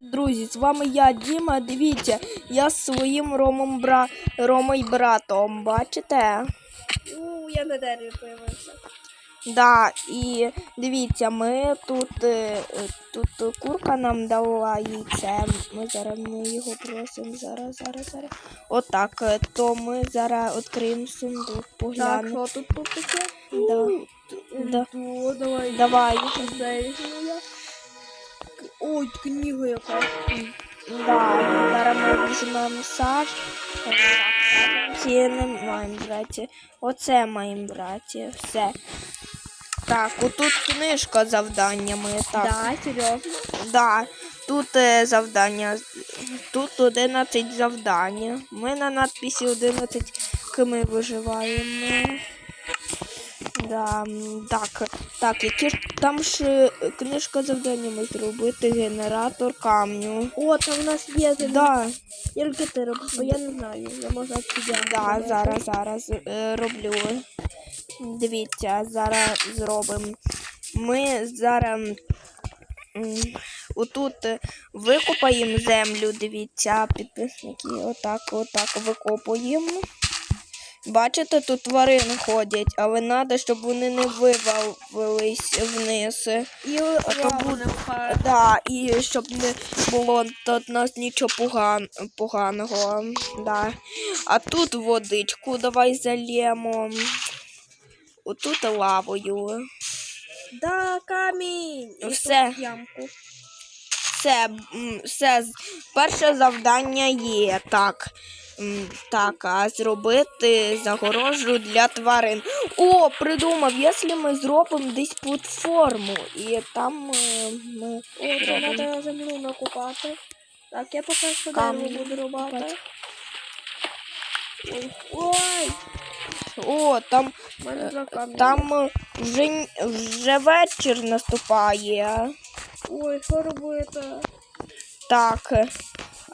Друзі, з вами я, Діма. Дивіться, я з своїм Ромом бра... Ромою братом. Бачите? У, я на дереві появився. Да, і дивіться, ми тут, е, тут курка нам дала яйце. Ми зараз ми його просимо. Зараз, зараз, зараз. Отак. е, То ми зараз відкриємо сундук, Так, що тут тут таке? Да. Да. Давай. Давай. Ой, книга яка. Да, зараз ми візьмемо саж. Ці не маємо брати. Оце маємо брати. Все. Так, отут книжка з завданнями. Так. Да, серйозно. Да, тут е, завдання. Тут 11 завдань. Ми на надписі 11 ми виживаємо. Да, так, так, які ж там ж е, книжка завданнями зробити генератор камню. О, там у нас є да. Тільки ти робиш, бо я не знаю. Я можу відсюди. да, зараз, зараз е, роблю. Дивіться, зараз зробимо. Ми зараз отут е, викопаємо землю, дивіться, підписники. Отак, отак викопуємо. Бачите, тут тварини ходять, але треба, щоб вони не вивалились вниз. І А то буде- Да, і щоб не було тут нас нічого поган, поганого. Да. А тут водичку давай зальємо. Отут лавою. Да, камінь. Все. ямку. Все, все, перше завдання є. Так. Так, а зробити загорожу для тварин. О, придумав, якщо ми зробимо десь платформу, і там е, ми О, зробимо. треба землю накопати. Так, я поки що Камінь буду рубати. Ой, О, там, камні. там е, вже, вже вечір наступає. Ой, що робити? Так.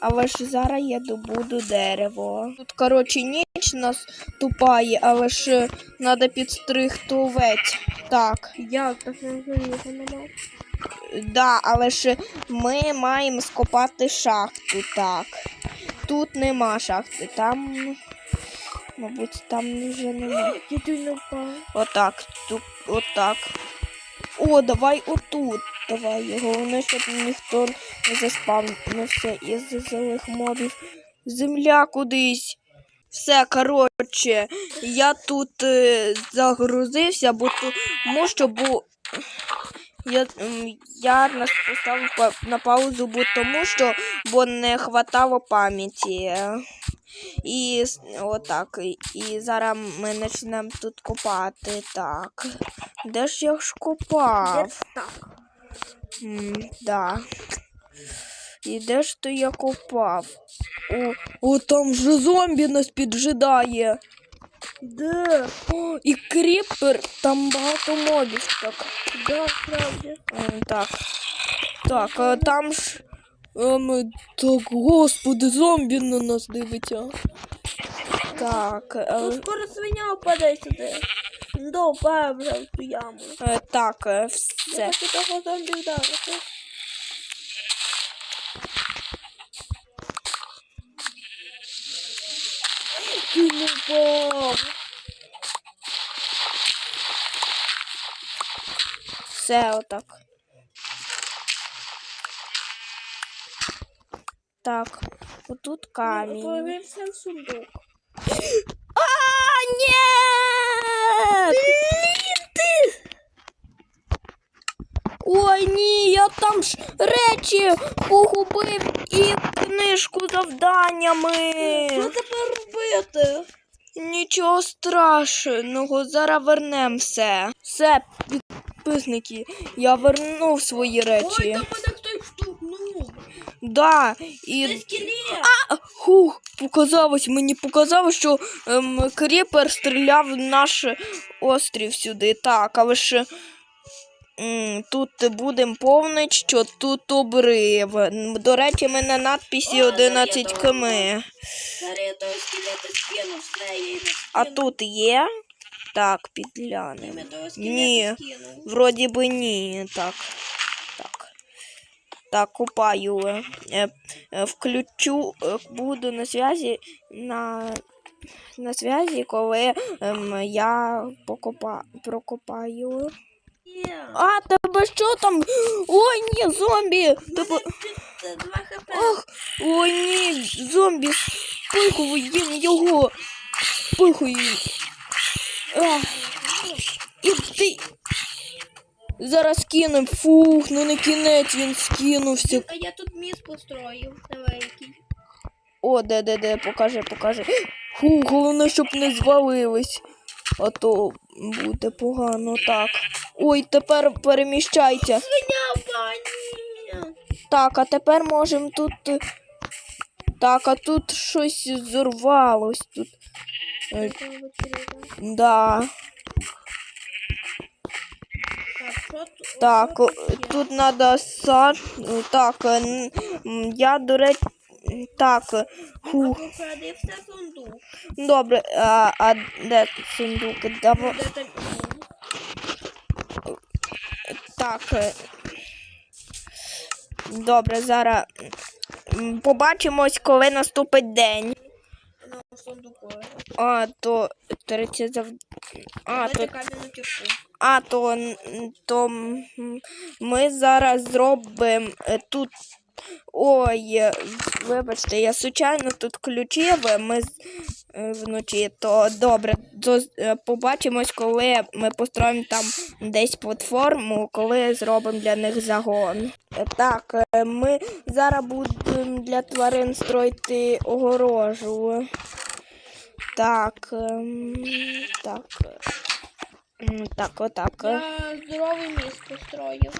Але ж зараз я добуду дерево. Тут, коротше, ніч наступає, але ж треба підстригти овець. Так. Як? Так не нема. Да, але ж ми маємо скопати шахту, так. Тут нема шахти, там, мабуть, там вже нема. Я тут не впав. Отак, тут, отак. О, давай отут. Давай головне, щоб ніхто не заспавнився із злих мобів. Земля кудись. Все, коротше, я тут е, загрузився, бо тому що бо я, я нас поставив на паузу, бо тому що бо не хватало пам'яті. І отак. І- зараз ми почнемо тут копати. Так. Де ж я ж копав? Десь так. М, да. І де ж то я копав? О, о, там же зомбі нас піджидає. Де? О, і кріпер, там багато мобів. Так. Да, справді. М, Так. Так, а там ж. Ем, так, господи, зомбі на нас дивиться. Так, Ну, е, скоро свиня впаде сюди. Да, впав вже в ту яму. е, так, е, Я все. хочу того зомбі вдарити. Ти не впав. Все отак. Так, отут камінь. Повернься в сундук. А, ні! Ой, ні, я там ж речі погубив і книжку завданнями. Що тепер робити? Нічого страшного, зараз вернем все. Все, підписники, я вернув свої речі. Ой, там мене хтось штовхнув. Да, Це і скелет. Хух, показалось, мені показалось, що ем, кріпер стріляв в наш острів сюди. Так, але ж м, тут будемо повнить, що тут обрив. До речі, ми на надписі 11 км. А тут є? Так, Я підглянемо. Ні. Вроді би ні. Так. Так, купаю. Е, е, включу, е, буду на зв'язі на, на зв'язі, коли ем, я покопа, прокопаю. А, тебе що там? Ой, ні, зомбі! Тебе... Це 2 хп. Ах, ой, ні, зомбі, спихуй їм його. Спихуй. Ах. І ти. Зараз кинем. Фух, ну не кінець він скинувся. А я тут міст построїв. Великий. О, де, де, де, покажи, покажи. Фу, головне, щоб не звалились. А то буде погано так. Ой, тепер переміщайте. Свиня. Так, а тепер можемо тут. е, Так, а тут щось зорвалось тут. Е, Да. Так, тут? Так, о, тут треба сад. Так, е, н- м, я, до речі. Так, е. Сундук. Добре, а, а де сундук? Давай. Так. е, Добре, зараз побачимось, коли наступить день. А, то третє зав... А, то. А, то, то ми зараз зробимо е, тут. Ой, е, вибачте, я случайно тут включив, е, ми е, вночі, то добре, то, побачимось, коли ми построїмо там десь платформу, коли зробимо для них загон. Так, ми зараз будемо для тварин строїти огорожу. Так, ем, так. Так, отак. е, Я здоровий міст построїв.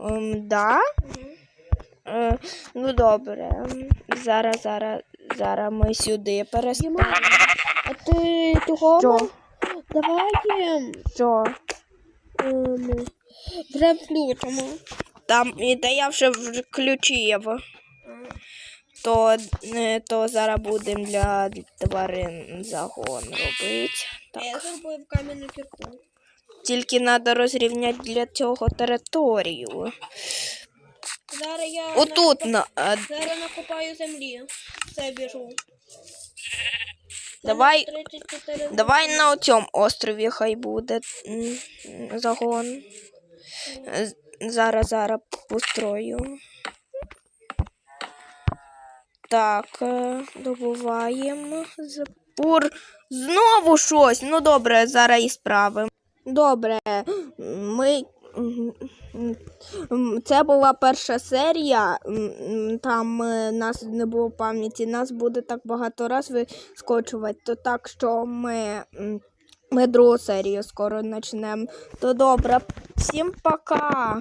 ем, Да? Мгм. Е, ну добре. Зараз, зараз, зараз ми сюди переставимо. А ти того? Що? Давай Що? ем, вже включимо. Там, і та я вже включив. То, е, то зараз будемо для тварин загон робити. Я Так. зробив кам'яну кірку. Тільки треба розрівняти для цього територію. Зараз я Отут на. е, Зараз накопаю землі. Все біжу. Давай- 34 Давай на цьому острові хай буде загон. Зараз, зараз построю. Так, е, добуваємо. Запур. Знову щось. Ну добре, зараз і справимо. Добре, ми. Це була перша серія. Там е, нас не було пам'яті. Нас буде так багато раз вискочувати. То так що ми, ми другу серію скоро почнемо. То добре, всім пока.